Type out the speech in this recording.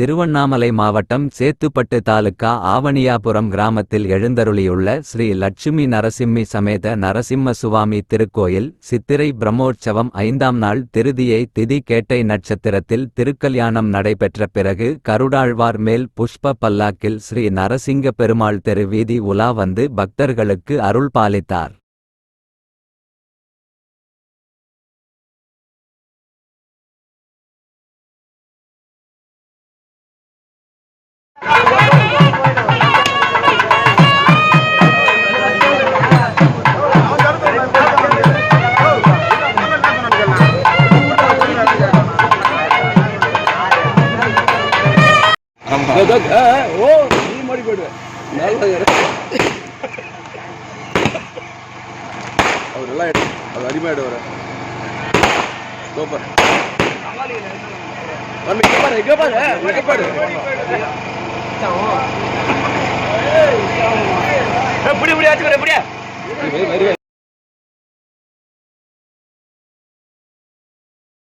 திருவண்ணாமலை மாவட்டம் சேத்துப்பட்டு தாலுகா ஆவணியாபுரம் கிராமத்தில் எழுந்தருளியுள்ள ஸ்ரீ லட்சுமி நரசிம்மி சமேத நரசிம்ம சுவாமி திருக்கோயில் சித்திரை பிரம்மோற்சவம் ஐந்தாம் நாள் திருதியை திதி கேட்டை நட்சத்திரத்தில் திருக்கல்யாணம் நடைபெற்ற பிறகு கருடாழ்வார் மேல் புஷ்ப பல்லாக்கில் ஸ்ரீ நரசிங்க பெருமாள் தெரு வீதி உலா வந்து பக்தர்களுக்கு அருள் பாலித்தார். ஓ நீ மாடி போயிடுவேன். அவர் எல்லாம் அவர் அடிமையாடு வர சூப்பர் வந்து